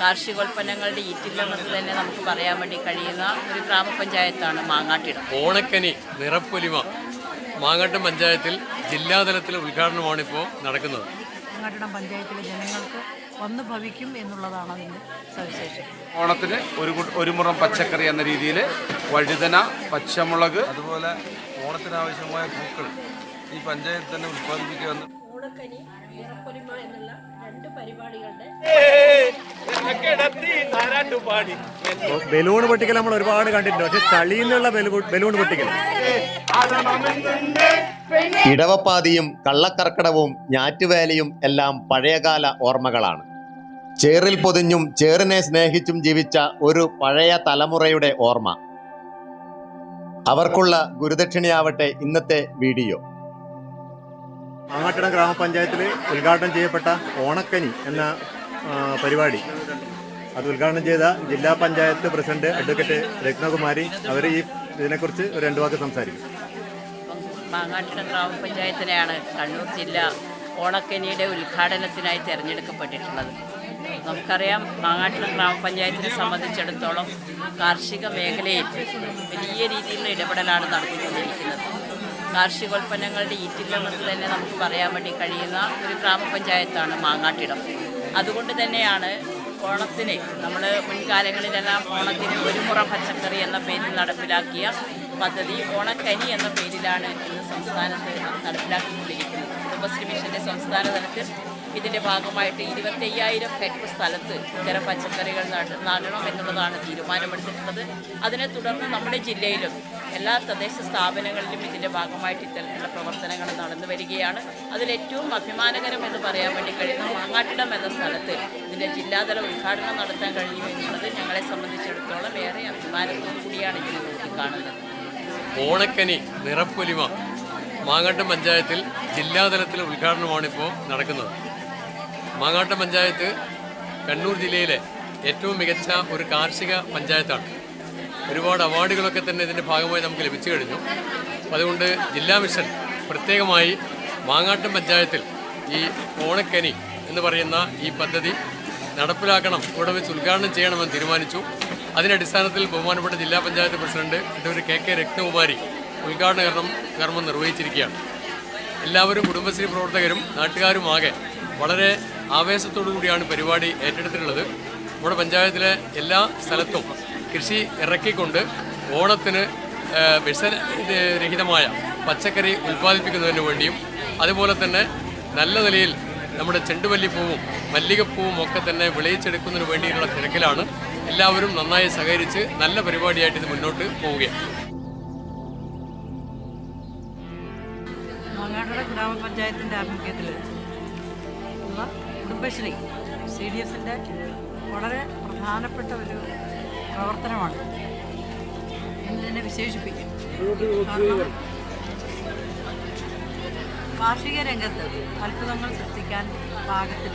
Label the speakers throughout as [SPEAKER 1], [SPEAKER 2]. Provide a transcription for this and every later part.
[SPEAKER 1] കാർഷികോൽപ്പന്നങ്ങളുടെ ഈറ്റില്ലെന്നത് തന്നെ നമുക്ക് പറയാൻ വേണ്ടി കഴിയുന്ന ഒരു ഗ്രാമപഞ്ചായത്താണ് മാങ്ങാട്ടിടം.
[SPEAKER 2] ഓണക്കനി നിറപ്പൊലിമ മാങ്ങാട്ടം പഞ്ചായത്തിൽ ജില്ലാതലത്തിലെ ഉദ്ഘാടനമാണിപ്പോൾ നടക്കുന്നത്.
[SPEAKER 3] മാങ്ങാട്ടിടം പഞ്ചായത്തിലെ ജനങ്ങൾക്ക് വന്നു ഭവിക്കും എന്നുള്ളതാണ് അതിന്റെ സവിശേഷം
[SPEAKER 4] ഓണത്തിന് ഒരു ഒരു മുറം പച്ചക്കറി എന്ന രീതിയിൽ വഴുതന പച്ചമുളക് അതുപോലെ ഓണത്തിന് ഓണത്തിനാവശ്യമായ പൂക്കൾ ഈ പഞ്ചായത്ത് തന്നെ ഉത്പാദിപ്പിക്കുക എന്ന്
[SPEAKER 5] ഓണക്കനി നിറപ്പൊലിമ എന്നുള്ള പരിപാടികളുടെ
[SPEAKER 6] ബലൂൺ പൊട്ടിക്കൽ നമ്മൾ ഒരുപാട് കണ്ടിട്ടുണ്ട്. പക്ഷെ ചളിയിൽ നിന്നുള്ള ബലൂൺ പൊട്ടിക്കൽ.
[SPEAKER 7] ഇടവപ്പാതിയും കള്ളക്കർക്കടവും ഞാറ്റുവേലയും എല്ലാം പഴയകാല ഓർമ്മകളാണ്. ചേറിൽ പൊതിഞ്ഞും ചേറിനെ സ്നേഹിച്ചും ജീവിച്ച ഒരു പഴയ തലമുറയുടെ ഓർമ്മ. അവർക്കുള്ള ഗുരുദക്ഷിണയാവട്ടെ ഇന്നത്തെ വീഡിയോ.
[SPEAKER 6] മാങ്ങാട്ടിടം ഗ്രാമപഞ്ചായത്തിൽ ഉദ്ഘാടനം ചെയ്യപ്പെട്ട ഓണക്കനി എന്ന പരിപാടി. അത് ഉദ്ഘാടനം ചെയ്ത ജില്ലാ പഞ്ചായത്ത് പ്രസിഡന്റ് അഡ്വക്കേറ്റ് രത്നകുമാരി അവർ ഈ ഇതിനെക്കുറിച്ച് ഒരു രണ്ടു വാക്ക് സംസാരിക്കും.
[SPEAKER 1] മാങ്ങാട്ടട ഗ്രാമപഞ്ചായത്തിനെയാണ് കണ്ണൂർ ജില്ല ഓണക്കനിയുടെ ഉദ്ഘാടനത്തിനായി തിരഞ്ഞെടുക്കപ്പെട്ടിട്ടുള്ളത്. നമുക്കറിയാം മാങ്ങാട്ടിടം ഗ്രാമപഞ്ചായത്തിനെ സംബന്ധിച്ചിടത്തോളം കാർഷിക മേഖലയിൽ വലിയ രീതിയിലുള്ള ഇടപെടലാണ് നടത്തിക്കൊണ്ടിരിക്കുന്നത് കാർഷികോൽപ്പന്നങ്ങളുടെ ഈറ്റില്ലെന്നത് തന്നെ നമുക്ക് പറയാൻ വേണ്ടി കഴിയുന്ന ഒരു ഗ്രാമപഞ്ചായത്താണ് മാങ്ങാട്ടിടം. അതുകൊണ്ട് തന്നെയാണ് ഓണത്തിന് നമ്മൾ മുൻകാലങ്ങളിലെല്ലാം ഓണത്തിന് ഒരു മുറ പച്ചക്കറി എന്ന പേരിൽ നടപ്പിലാക്കിയ പദ്ധതി ഓണക്കനി എന്ന പേരിലാണ് ഇന്ന് സംസ്ഥാനത്ത് നടപ്പിലാക്കിക്കൊണ്ടിരിക്കുന്നത്. കുടുംബശ്രീ മിഷന്റെ സംസ്ഥാന തലത്തിൽ ഇതിന്റെ ഭാഗമായിട്ട് ഇരുപത്തി അയ്യായിരം ഹെക്ടർ സ്ഥലത്ത് ഇത്തരം പച്ചക്കറികൾ നട് നടണം എന്നുള്ളതാണ് തീരുമാനമെടുത്തിട്ടുള്ളത്. അതിനെ തുടർന്ന് നമ്മുടെ ജില്ലയിലും എല്ലാ തദ്ദേശ സ്ഥാപനങ്ങളിലും ഇതിന്റെ ഭാഗമായിട്ട് ഇത്തരത്തിലുള്ള പ്രവർത്തനങ്ങൾ നടന്നു വരികയാണ്. അതിലേറ്റവും അഭിമാനകരം എന്ന് പറയാൻ വേണ്ടി കഴിയുന്ന മാങ്ങാട്ടിടം എന്ന സ്ഥലത്ത് ഇതിന്റെ ജില്ലാതല ഉദ്ഘാടനം നടത്താൻ കഴിയും എന്നുള്ളത് ഞങ്ങളെ സംബന്ധിച്ചിടത്തോളം ഏറെ അഭിമാനത്തോടു കൂടിയാണ് ഇതിനെ നോക്കിക്കാണുന്നത്.
[SPEAKER 2] ഓണക്കനി നിറപ്പൊലിമ മാങ്ങാട്ടം പഞ്ചായത്തിൽ ജില്ലാതലത്തിലെ ഉദ്ഘാടനമാണിപ്പോൾ നടക്കുന്നത്. മാങ്ങാട്ടം പഞ്ചായത്ത് കണ്ണൂർ ജില്ലയിലെ ഏറ്റവും മികച്ച ഒരു കാർഷിക പഞ്ചായത്താണ്. ഒരുപാട് അവാർഡുകളൊക്കെ തന്നെ ഇതിന്റെ ഭാഗമായി നമുക്ക് ലഭിച്ചു കഴിഞ്ഞു. അതുകൊണ്ട് ജില്ലാ മിഷൻ പ്രത്യേകമായി മാങ്ങാട്ടം പഞ്ചായത്തിൽ ഈ ഓണക്കനി എന്ന് പറയുന്ന ഈ പദ്ധതി നടപ്പിലാക്കണം ഇവിടെ വെച്ച് ഉദ്ഘാടനം ചെയ്യണമെന്ന് തീരുമാനിച്ചു. അതിനടിസ്ഥാനത്തിൽ ബഹുമാനപ്പെട്ട ജില്ലാ panchayat president doctor K K Ratnakumari ഉദ്ഘാടന കർമ്മം കർമ്മം നിർവഹിച്ചിരിക്കുകയാണ്. എല്ലാവരും കുടുംബശ്രീ പ്രവർത്തകരും നാട്ടുകാരുമാകെ വളരെ ആവേശത്തോടു കൂടിയാണ് പരിപാടി ഏറ്റെടുത്തിട്ടുള്ളത്. നമ്മുടെ പഞ്ചായത്തിലെ എല്ലാ സ്ഥലത്തും കൃഷി ഇറക്കിക്കൊണ്ട് ഓണത്തിന് വിഷരഹിതമായ പച്ചക്കറി ഉൽപ്പാദിപ്പിക്കുന്നതിന് വേണ്ടിയും അതുപോലെ തന്നെ നല്ല നിലയിൽ നമ്മുടെ ചെണ്ടുമല്ലിപ്പൂവും മല്ലികപ്പൂവും ഒക്കെ തന്നെ വിളയിച്ചെടുക്കുന്നതിന് വേണ്ടിയുള്ള തിരക്കിലാണ്. എല്ലാവരും നന്നായി സഹകരിച്ച് നല്ല പരിപാടിയായിട്ട് ഇത് മുന്നോട്ട് പോവുകയാണ്.
[SPEAKER 3] മാങ്ങാട്ടിടം ഗ്രാമപഞ്ചായത്തിന്റെ ആഭിമുഖ്യത്തിൽ കുടുംബശ്രീ സി ഡി എസിന്റെ വളരെ പ്രധാനപ്പെട്ട ഒരു പ്രവർത്തനമാണ്. എന്ന് തന്നെ വിശേഷിപ്പിക്കും. കാരണം കാർഷിക രംഗത്ത് അത്ഭുതങ്ങൾ സൃഷ്ടിക്കാൻ പാകത്തിൽ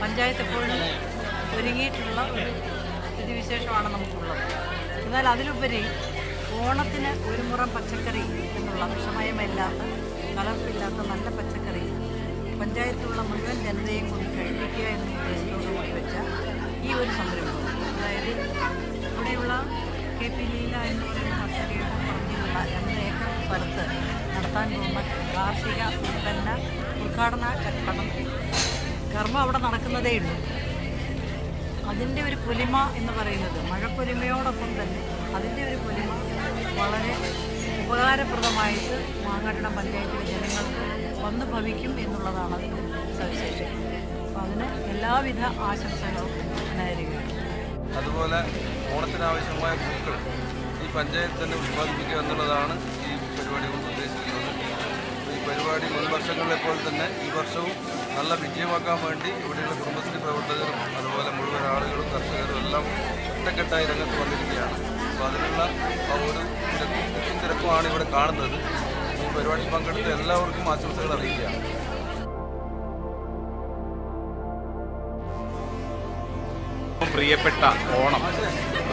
[SPEAKER 3] പഞ്ചായത്ത് എപ്പോഴും ഒരുങ്ങിയിട്ടുള്ള ഒരു സ്ഥിതിവിശേഷമാണ് നമുക്കുള്ളത്. എന്നാൽ അതിലുപരി ഓണത്തിന് ഒരു മുറം പച്ചക്കറി എന്നുള്ള വിഷമയമില്ലാത്ത കലർപ്പില്ലാത്ത നല്ല പച്ചക്കറി പഞ്ചായത്തിലുള്ള മുഴുവൻ ജനതയും കൂടി കഴിപ്പിക്കുക എന്ന ഉദ്ദേശത്തോടുകൂടി വെച്ച ഈ ഒരു സംരംഭം. കെ പി ലീല എന്ന് പറയുന്ന പറഞ്ഞിലുള്ള രണ്ട് ഏക്കർ സ്ഥലത്ത് നടത്താൻ പോകുന്ന കാർഷിക ഉൽപ്പന്ന ഉദ്ഘാടന കർമ്മം. കർമ്മം അവിടെ നടക്കുന്നതേ ഉള്ളൂ. അതിന്റെ ഒരു പുലിമ എന്ന് പറയുന്നത് മഴപ്പൊലിമയോടൊപ്പം തന്നെ അതിന്റെ ഒരു പുലിമ വളരെ ഉപകാരപ്രദമായിട്ട് മാങ്ങാട്ടിട പഞ്ചായത്തിലെ ജനങ്ങൾക്ക് വന്നു ഭവിക്കും എന്നുള്ളതാണ് അതിന്റെ സവിശേഷം അപ്പം അതിന് എല്ലാവിധ ആശംസകളും നേരുകയാണ്.
[SPEAKER 4] അതുപോലെ ഓണത്തിനാവശ്യമായ പൂക്കൾ ഈ പഞ്ചായത്ത് തന്നെ ഉത്പാദിപ്പിക്കുക എന്നുള്ളതാണ് ഈ പരിപാടി കൊണ്ട് ഉദ്ദേശിക്കുന്നത്. ഈ പരിപാടി മുൻ വർഷങ്ങളിലെ പോലെ തന്നെ ഈ വർഷവും നല്ല വിജയമാക്കാൻ വേണ്ടി ഇവിടെയുള്ള കുടുംബശ്രീ പ്രവർത്തകരും അതുപോലെ മുഴുവൻ ആളുകളും കർഷകരും എല്ലാം ഒറ്റക്കെട്ടായി രംഗത്ത് വന്നിരിക്കുകയാണ്. അപ്പോൾ അതിനുള്ള ആ ഒരു തിരക്കും തിരക്കുമാണ് ഇവിടെ കാണുന്നത്. ഈ പരിപാടിയിൽ പങ്കെടുത്ത എല്ലാവർക്കും ആശംസകൾ അറിയിക്കുകയാണ്.
[SPEAKER 8] പ്രിയപ്പെട്ട ഓണം.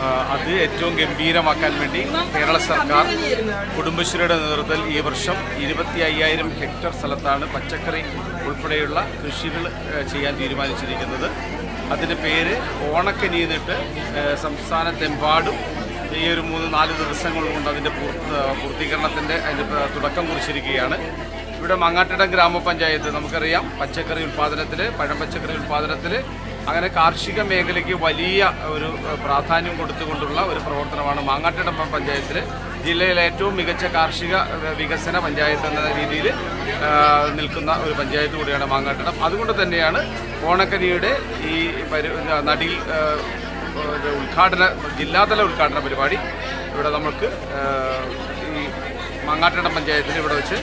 [SPEAKER 8] അത് ഏറ്റവും ഗംഭീരമാക്കാൻ വേണ്ടി കേരള സർക്കാർ കുടുംബശ്രീയുടെ നേതൃത്വത്തിൽ ഈ വർഷം ഇരുപത്തി അയ്യായിരം ഹെക്ടർ സ്ഥലത്താണ് പച്ചക്കറി ഉൾപ്പെടെയുള്ള കൃഷികൾ ചെയ്യാൻ തീരുമാനിച്ചിരിക്കുന്നത്. അതിന്റെ പേര് ഓണക്കനി എന്നിട്ട് സംസ്ഥാനത്തെമ്പാടും ഈ ഒരു മൂന്ന് നാല് ദിവസങ്ങൾ കൊണ്ട് അതിന്റെ പൂർത്ത- പൂർത്തീകരണത്തിന്റെ അതിന്റെ തുടക്കം കുറിച്ചിരിക്കുകയാണ്. ഇവിടെ മങ്ങാട്ടിടം ഗ്രാമപഞ്ചായത്ത് നമുക്കറിയാം പച്ചക്കറി ഉൽപ്പാദനത്തിൽ പഴം പച്ചക്കറി ഉൽപ്പാദനത്തിൽ അങ്ങനെ കാർഷിക മേഖലയ്ക്ക് വലിയ ഒരു പ്രാധാന്യം കൊടുത്തുകൊണ്ടുള്ള ഒരു പ്രവർത്തനമാണ് മാങ്ങാട്ടിടം പഞ്ചായത്തിൽ ജില്ലയിലെ ഏറ്റവും മികച്ച കാർഷിക വികസന പഞ്ചായത്ത് എന്ന രീതിയിൽ നിൽക്കുന്ന ഒരു പഞ്ചായത്ത് കൂടിയാണ് മാങ്ങാട്ടിടം. അതുകൊണ്ട് തന്നെയാണ് ഓണക്കരിയുടെ ഈ പരി നടിയിൽ ഉദ്ഘാടന ജില്ലാതല ഉദ്ഘാടന പരിപാടി ഇവിടെ നമുക്ക് ഈ മാങ്ങാട്ടിടം പഞ്ചായത്തിൽ ഇവിടെ വെച്ച്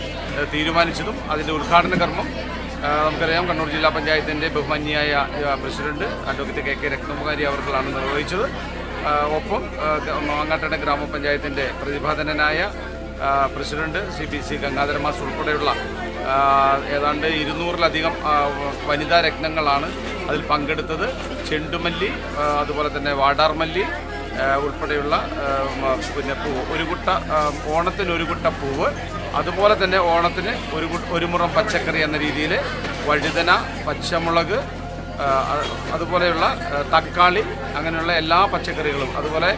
[SPEAKER 8] തീരുമാനിച്ചതും അതിന്റെ ഉദ്ഘാടന കർമ്മം നമുക്കറിയാം കണ്ണൂർ ജില്ലാ പഞ്ചായത്തിന്റെ ബഹുമാന്യായ president advocate K K Ratnakumari അവർക്കാണ് നിർവഹിച്ചത്. ഒപ്പം മാങ്ങാട്ടട ഗ്രാമപഞ്ചായത്തിന്റെ പ്രതിഭാധനനായ president C P C Gangadhara mass ഉൾപ്പെടെയുള്ള ഏതാണ്ട് ഇരുന്നൂറിലധികം വനിതാ രക്തങ്ങളാണ് അതിൽ പങ്കെടുത്തത്. ചെണ്ടുമല്ലി അതുപോലെ തന്നെ വാടാർമല്ലി ഉൾപ്പെടെയുള്ള പിന്നെ പൂവ് ഒരു കുട്ട ഓണത്തിന് ഒരു കുട്ട പൂവ് അതുപോലെ തന്നെ ഓണത്തിന് ഒരു ഒരു മുറം പച്ചക്കറി എന്ന രീതിയിൽ വഴുതന പച്ചമുളക് അതുപോലെയുള്ള തക്കാളി അങ്ങനെയുള്ള എല്ലാ പച്ചക്കറികളും അതുപോലെ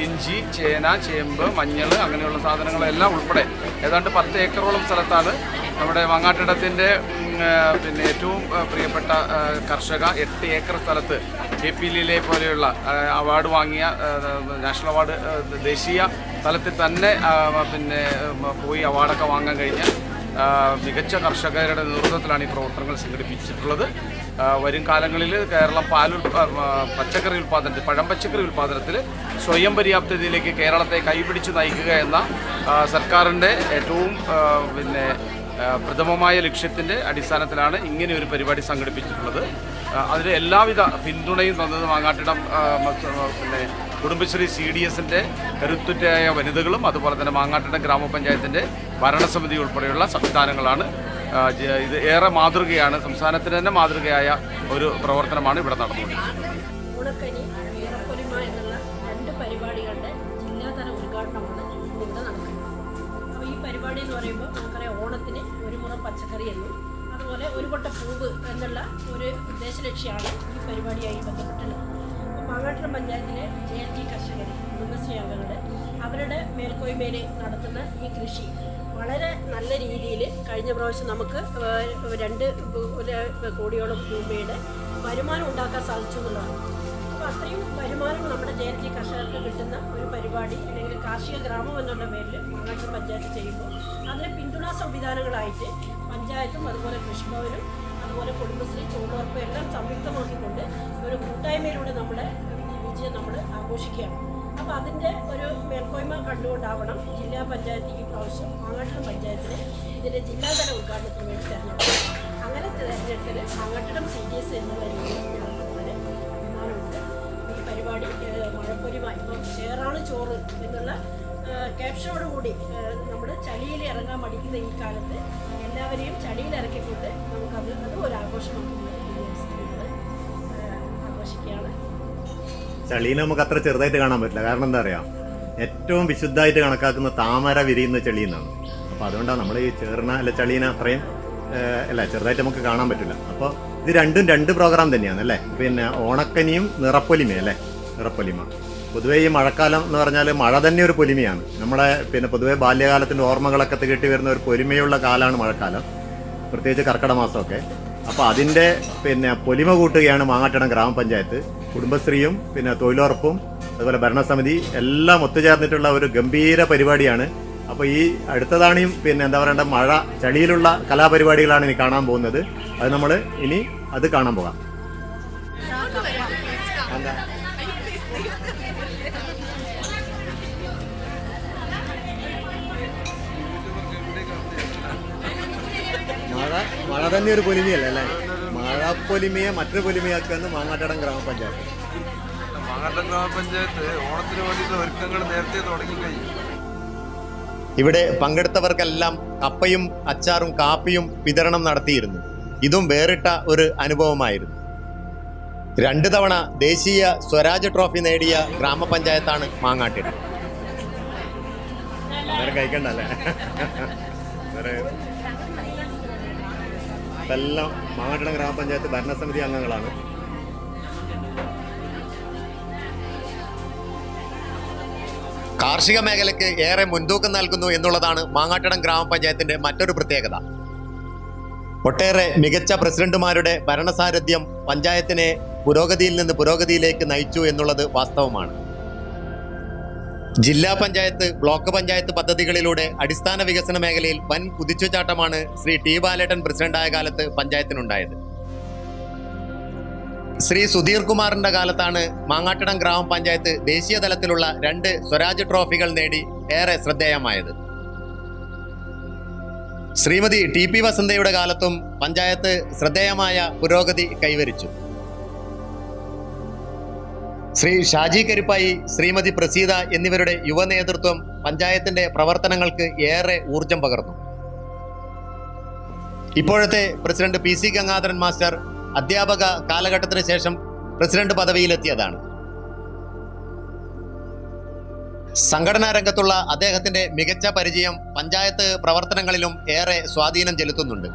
[SPEAKER 8] ഇഞ്ചി ചേന ചേമ്പ് മഞ്ഞൾ അങ്ങനെയുള്ള സാധനങ്ങളെല്ലാം ഉൾപ്പെടെ ഏതാണ്ട് പത്ത് ഏക്കറോളം സ്ഥലത്താണ് നമ്മുടെ മാങ്ങാട്ടിടത്തിന്റെ പിന്നെ ഏറ്റവും പ്രിയപ്പെട്ട കർഷക എട്ട് ഏക്കർ സ്ഥലത്ത് കെ പി ലീലെ പോലെയുള്ള അവാർഡ് വാങ്ങിയ നാഷണൽ അവാർഡ് ദേശീയ തലത്തിൽ തന്നെ പിന്നെ പോയി അവാർഡൊക്കെ വാങ്ങാൻ കഴിഞ്ഞ മികച്ച കർഷകരുടെ നേതൃത്വത്തിലാണ് ഈ പ്രവർത്തനങ്ങൾ സംഘടിപ്പിച്ചിട്ടുള്ളത്. വരും കാലങ്ങളിൽ കേരളം പാൽ പച്ചക്കറി ഉൽപ്പാദനത്തിൽ പഴം പച്ചക്കറി ഉൽപ്പാദനത്തിൽ സ്വയം പര്യാപ്തതയിലേക്ക് കേരളത്തെ കൈപിടിച്ച് നയിക്കുക എന്ന സർക്കാരിന്റെ ഏറ്റവും പിന്നെ പ്രഥമമായ ലക്ഷ്യത്തിന്റെ അടിസ്ഥാനത്തിലാണ് ഇങ്ങനെ ഒരു പരിപാടി സംഘടിപ്പിച്ചിട്ടുള്ളത്. അതിന് എല്ലാവിധ പിന്തുണയും തന്നത് മാങ്ങാട്ടിടം പിന്നെ കുടുംബശ്രീ സി ഡി എസിന്റെ കരുത്തുറ്റയായ വനിതകളും അതുപോലെ തന്നെ മാങ്ങാട്ടിടം ഗ്രാമപഞ്ചായത്തിന്റെ ഭരണസമിതി ഉൾപ്പെടെയുള്ള സംവിധാനങ്ങളാണ്. ഇത് ഏറെ മാതൃകയാണ് സംസ്ഥാനത്തിന് തന്നെ മാതൃകയായ ഒരു പ്രവർത്തനമാണ് ഇവിടെ നടന്നുകൊണ്ടിരിക്കുന്നത്.
[SPEAKER 5] ഒരു എന്നുള്ള ഒരു ഉദ്ദേശലക്ഷ്യമാണ് ഈ പരിപാടിയായി ബന്ധപ്പെട്ടുള്ളത്. അപ്പോൾ മാങ്ങാട്ടുളം പഞ്ചായത്തിലെ ജെ എൽ ടി കർഷകർ കുടുംബശ്രീ അംഗങ്ങൾ അവരുടെ മേൽക്കോയ്മയിൽ നടത്തുന്ന ഈ കൃഷി വളരെ നല്ല രീതിയിൽ കഴിഞ്ഞ പ്രാവശ്യം നമുക്ക് രണ്ട് ഒരു കോടിയോളം രൂപയുടെ വരുമാനം ഉണ്ടാക്കാൻ സാധിച്ചു എന്നുള്ളതാണ്. അപ്പോൾ അത്രയും വരുമാനം നമ്മുടെ ജെ എൽ ജി കർഷകർക്ക് കിട്ടുന്ന ഒരു പരിപാടി അല്ലെങ്കിൽ കാർഷിക ഗ്രാമം എന്നുള്ള പേരിൽ മാങ്ങാട്ടും പഞ്ചായത്ത് ചെയ്യുമ്പോൾ അതിന് പിന്തുണാ സംവിധാനങ്ങളായിട്ട് പഞ്ചായത്തും അതുപോലെ കൃഷിഭവനും അതുപോലെ കുടുംബശ്രീ തൊഴിലുറപ്പ് എല്ലാം സംയുക്തമാക്കിക്കൊണ്ട് ഒരു കൂട്ടായ്മയിലൂടെ നമ്മുടെ വിജയം നമ്മൾ ആഘോഷിക്കുകയാണ്. അപ്പോൾ അതിന്റെ ഒരു മേൽക്കോയ്മ കണ്ടുകൊണ്ടാവണം ജില്ലാ പഞ്ചായത്ത് ഈ പ്രാവശ്യം മാങ്ങാട്ടുളം പഞ്ചായത്തിന് ഇതിന്റെ ജില്ലാതല ഉദ്ഘാടനത്തിന് വേണ്ടി തിരഞ്ഞെടുത്തത്. അങ്ങനെ തിരഞ്ഞെടുത്തിൽ മാങ്ങാട്ടുളം സി ഡി എസ് എന്നുള്ള രീതിയിൽ ഈ പരിപാടി ഏഹ്, മഴപ്പൊലിമ ഇപ്പം ചേറാണ് ചോറ് എന്നുള്ള ക്യാപ്ഷനോടുകൂടി നമ്മൾ ചളിയിൽ ഇറങ്ങാൻ മടിക്കുന്ന ഈ കാലത്ത് എല്ലാവരെയും ചടിയിൽ ഇറക്കിക്കൊണ്ട് നമുക്കത് അത് ഒരു ആഘോഷമാക്കുന്നത് ആഘോഷിക്കുകയാണ്.
[SPEAKER 6] ചളീനെ നമുക്ക് അത്ര ചെറുതായിട്ട് കാണാൻ പറ്റില്ല. കാരണം എന്താ അറിയാം? ഏറ്റവും വിശുദ്ധമായിട്ട് കണക്കാക്കുന്ന താമര വിരിയുന്ന ചെളിയെന്നാണ് അപ്പോൾ അതുകൊണ്ടാണ് നമ്മൾ ഈ ചേർന്ന അല്ല ചളീനെ അത്രയും അല്ല ചെറുതായിട്ട് നമുക്ക് കാണാൻ പറ്റില്ല. അപ്പോൾ ഇത് രണ്ടും രണ്ട് പ്രോഗ്രാം തന്നെയാണ് അല്ലേ? പിന്നെ ഓണക്കനിയും നിറപ്പൊലിമയും അല്ലേ? നിറപ്പൊലിമ. പൊതുവേ ഈ മഴക്കാലം എന്ന് പറഞ്ഞാൽ മഴ തന്നെ ഒരു പൊലിമയാണ്. നമ്മുടെ പിന്നെ പൊതുവേ ബാല്യകാലത്തിന്റെ ഓർമ്മകളൊക്കെ തികട്ടി വരുന്ന ഒരു പൊലിമയുള്ള കാലമാണ് മഴക്കാലം. പ്രത്യേകിച്ച് കർക്കിടക മാസമൊക്കെ. അപ്പോൾ അതിന്റെ പിന്നെ പൊലിമ കൂട്ടുകയാണ് മാങ്ങാട്ടണം ഗ്രാമപഞ്ചായത്ത്. കുടുംബശ്രീയും പിന്നെ തൊഴിലുറപ്പും അതുപോലെ ഭരണസമിതി എല്ലാം ഒത്തുചേർന്നിട്ടുള്ള ഒരു ഗംഭീര പരിപാടിയാണ്. അപ്പോൾ ഈ അടുത്തതാണ് പിന്നെ എന്താ പറയേണ്ട മഴ ചളിയിലുള്ള കലാപരിപാടികളാണ് ഇനി കാണാൻ പോകുന്നത്. അത് നമ്മൾ ഇനി അത് കാണാൻ പോകാം. മഴ തന്നെ ഒരു പൊലിമയല്ലേ അല്ലേ? മഴ പൊലിമയെ മറ്റൊരു പൊലിമയാക്കുന്നത് മാങ്ങാട്ടടം ഗ്രാമപഞ്ചായത്ത്.
[SPEAKER 4] മാങ്ങാട്ടം ഗ്രാമപഞ്ചായത്ത് ഓണത്തിന് വേണ്ടിയിട്ട് ഒരുക്കങ്ങൾ നേരത്തെ തുടങ്ങിക്കഴിഞ്ഞു.
[SPEAKER 7] ഇവിടെ പങ്കെടുത്തവർക്കെല്ലാം കപ്പയും അച്ചാറും കാപ്പിയും വിതരണം നടത്തിയിരുന്നു. ഇതും വേറിട്ട ഒരു അനുഭവമായിരുന്നു. രണ്ടു തവണ ദേശീയ സ്വരാജ് ട്രോഫി നേടിയ ഗ്രാമപഞ്ചായത്താണ് മാങ്ങാട്ടിടം
[SPEAKER 6] കഴിക്കണ്ടല്ലേ ഇതെല്ലാം മാങ്ങാട്ടിടം ഗ്രാമപഞ്ചായത്ത് ഭരണസമിതി അംഗങ്ങളാണ്.
[SPEAKER 7] കാർഷിക മേഖലയ്ക്ക് ഏറെ മുൻതൂക്കം നൽകുന്നു എന്നുള്ളതാണ് മാങ്ങാട്ടണം ഗ്രാമപഞ്ചായത്തിന്റെ മറ്റൊരു പ്രത്യേകത. ഒട്ടേറെ മികച്ച പ്രസിഡന്റുമാരുടെ ഭരണസാരഥ്യം പഞ്ചായത്തിനെ പുരോഗതിയിൽ നിന്ന് പുരോഗതിയിലേക്ക് നയിച്ചു എന്നുള്ളത് വാസ്തവമാണ്. ജില്ലാ പഞ്ചായത്ത് ബ്ലോക്ക് പഞ്ചായത്ത് പദ്ധതികളിലൂടെ അടിസ്ഥാന വികസന മേഖലയിൽ വൻ കുതിച്ചുചാട്ടമാണ് ശ്രീ ടി ബാലേട്ടൻ പ്രസിഡന്റായ കാലത്ത് പഞ്ചായത്തിനുണ്ടായത്. ശ്രീ സുധീർ കുമാറിന്റെ കാലത്താണ് മാങ്ങാട്ടടം ഗ്രാമപഞ്ചായത്ത് ദേശീയ തലത്തിലുള്ള രണ്ട് സ്വരാജ് ട്രോഫികൾ നേടി ഏറെ ശ്രദ്ധേയമായത്. ശ്രീമതി ടി പി വസന്തയുടെ കാലത്തും പഞ്ചായത്ത് ശ്രദ്ധേയമായ പുരോഗതി കൈവരിച്ചു. ശ്രീ ഷാജി കരിപ്പായി ശ്രീമതി പ്രസീത എന്നിവരുടെ യുവ നേതൃത്വം പഞ്ചായത്തിന്റെ പ്രവർത്തനങ്ങൾക്ക് ഏറെ ഊർജം പകർന്നു. ഇപ്പോഴത്തെ president P C Gangadharan master അധ്യാപക കാലഘട്ടത്തിന് ശേഷം പ്രസിഡന്റ് പദവിയിലെത്തിയതാണ്. സംഘടനാ രംഗത്തുള്ള അദ്ദേഹത്തിന്റെ മികച്ച പരിചയം പഞ്ചായത്ത് പ്രവർത്തനങ്ങളിലും ഏറെ സ്വാധീനം ചെലുത്തുന്നുണ്ട്.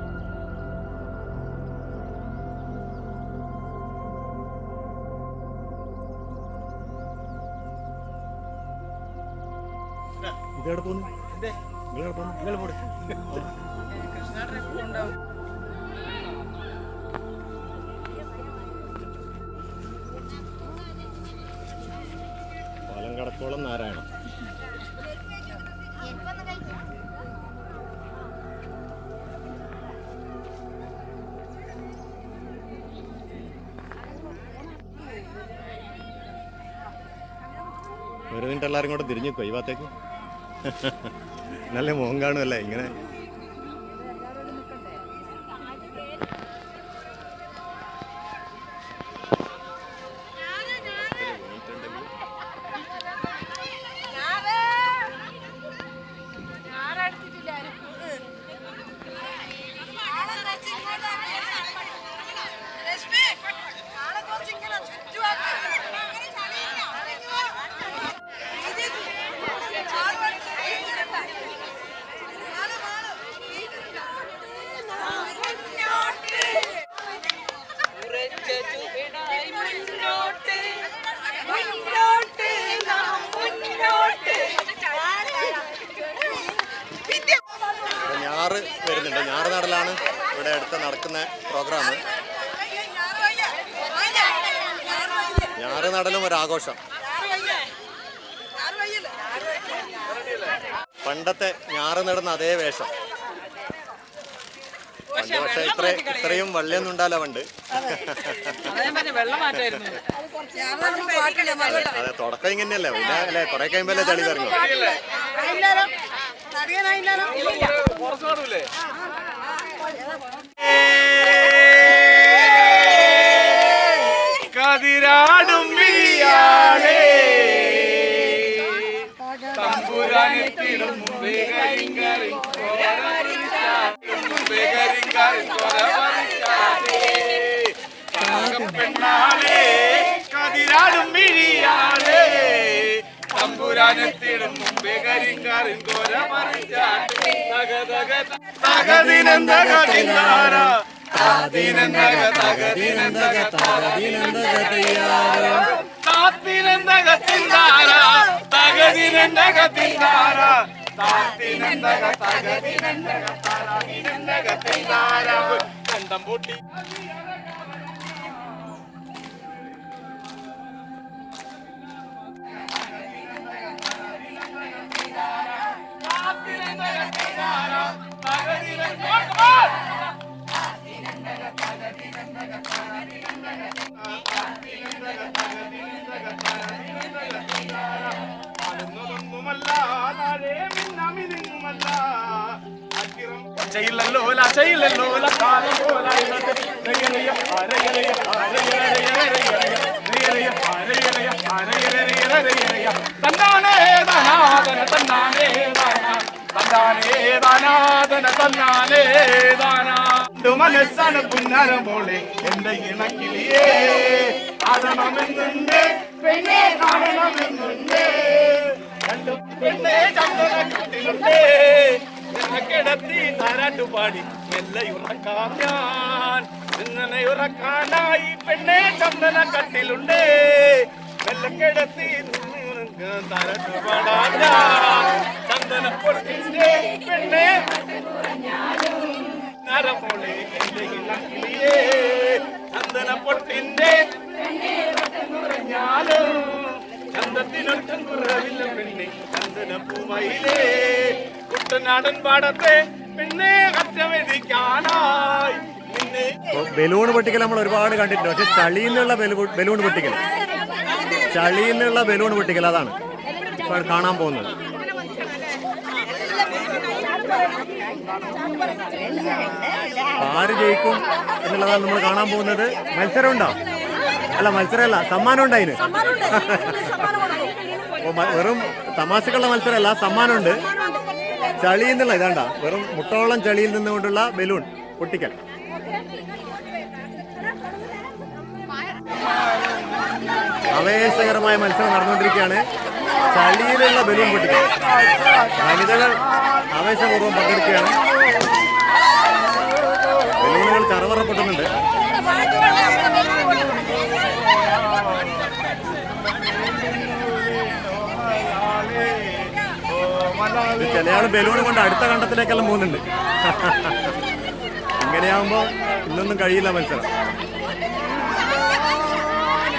[SPEAKER 6] ഇതെവിടെ പോകുന്നു പാലം കടക്കോളം നാരായണ ഒരു മിനിറ്റ് എല്ലാവരും കൂടെ തിരിഞ്ഞു നിൽക്കുമോ ഈ ഭാഗത്തേക്ക്? നല്ല മുഖം കാണുമല്ലേ ഇങ്ങനെ? പണ്ടത്തെ ഞാറ് നടന്ന അതേ വേഷം. പക്ഷെ ഇത്ര ഇത്രയും വള്ളിയൊന്നും ഉണ്ടാല പണ്ട്. അതെ തുടക്കം ഇങ്ങനെയല്ലേ? പിന്നെ അല്ലെ കൊറേ കഴിയുമ്പോ ചളി തരുന്നു
[SPEAKER 8] കതിരാടും കരിങ്കറി പെണ്ണാളേ കതിരാടും വിരിയാളേ തമ്പുരാനെത്തിടും മുമ്പേ കരിങ്കറി കോര മറിച്ചാട്ട് തകതിനെന്തക തകതിനെന്തക തകതിനെന്തക தாத்தினந்தகத்திந்தாரா தகதினந்தகத்திந்தாரா தாத்தினந்தக தகதினந்தக தகதினந்தகத்திந்தாரா கண்டம் பூட்டி Thank you. കണ്ടം പൊട്ടി ചെയ്യില്ലല്ലോ ചെയ്യില്ലല്ലോ കാലം പോലെ തന്നാനേ ധനാദന തന്നാനേ തന്നാനേ ധനാദന തന്നാനേ ധാനാ മനസ്സാണ് പുന്നാരം പോലെ എന്റെ ഇണക്കിളിയേ കാണണമെന്നുണ്ട് പെണ്ണെ കാണണമെന്നുണ്ട് ചന്ദന കിടത്തി താരാട്ടുപാടി മെല്ലെ ഉറക്കാം ഞാൻ ഇങ്ങനെ ഉറക്കാനായി പെണ്ണെ ചന്ദന കട്ടിലുണ്ട് മെല്ലെ കിടത്തി
[SPEAKER 9] ചന്ദനപ്പൊട്ടിന്റെ പെണ്ണെ നരമോളെ ഇളക്കിളിയേ ചന്ദനപ്പൊട്ടിന്റെ ഞാനും കുട്ടനാടൻ പാടത്തെ
[SPEAKER 6] ബലൂൺ പൊട്ടിക്കൽ നമ്മൾ ഒരുപാട് കണ്ടിട്ടുണ്ട്. പക്ഷെ ചളിയിൽ നിന്നുള്ള ബലൂൺ പൊട്ടിക്കൽ. ചളിയിൽ നിന്നുള്ള ബലൂൺ പൊട്ടിക്കൽ അതാണ് കാണാൻ പോകുന്നത്. ആര് ജയിക്കും എന്നുള്ളതാണ് നമ്മൾ കാണാൻ പോകുന്നത്. മത്സരം ഉണ്ടോ അല്ല മത്സരമല്ല സമ്മാനം ഉണ്ടായിന് വെറും തമാശക്കുള്ള മത്സരമല്ല സമ്മാനമുണ്ട്. ചളിയിൽ നിന്നുള്ള ഇതാണ്ട വെറും മുട്ടോളം ചളിയിൽ നിന്നുകൊണ്ടുള്ള ബലൂൺ പൊട്ടിക്കൽ. ആവേശകരമായ മത്സരം നടന്നുകൊണ്ടിരിക്കുകയാണ്. ചളിയിലുള്ള ബലൂൺ പൊട്ടിക്കൽ. വനിതകൾ ആവേശപൂർവം പങ്കെടുക്കുകയാണ്. ബലൂണുകൾ ചറവറ പൊട്ടുന്നുണ്ട്. ചിലയാൾ ബലൂൺ കൊണ്ട് അടുത്ത കണ്ടത്തിലേക്കെല്ലാം പോകുന്നുണ്ട്. ഇങ്ങനെയാവുമ്പോ ഇന്നൊന്നും കഴിയില്ല മത്സരം.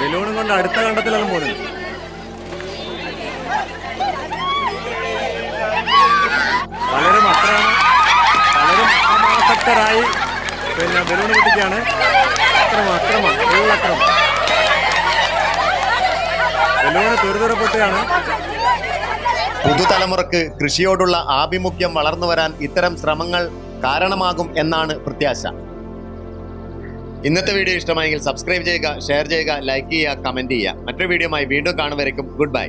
[SPEAKER 6] ബലൂണും കൊണ്ട് അടുത്ത കണ്ടത്തിലെല്ലാം പോകുന്നുണ്ട്. പലരും അത്രയാണ്. പലരും അമാസക്തരായി പിന്നെ ബലൂൺ കുട്ടിക്കാണ് അക്രമം അക്രമം ഫുൾ അക്രമം ബലൂണ് തുരുതുര പൊട്ടുകയാണ്
[SPEAKER 7] പുതുതലമുറക്ക് കൃഷിയോടുള്ള ആഭിമുഖ്യം വളർന്നു വരാൻ ഇത്തരം ശ്രമങ്ങൾ കാരണമാകും എന്നാണ് പ്രത്യാശ. ഇന്നത്തെ വീഡിയോ ഇഷ്ടമായെങ്കിൽ സബ്സ്ക്രൈബ് ചെയ്യുക ഷെയർ ചെയ്യുക ലൈക്ക് ചെയ്യുക കമന്റ് ചെയ്യുക. മറ്റൊരു വീഡിയോയുമായി വീണ്ടും കാണുന്നവരേക്കും ഗുഡ് ബൈ.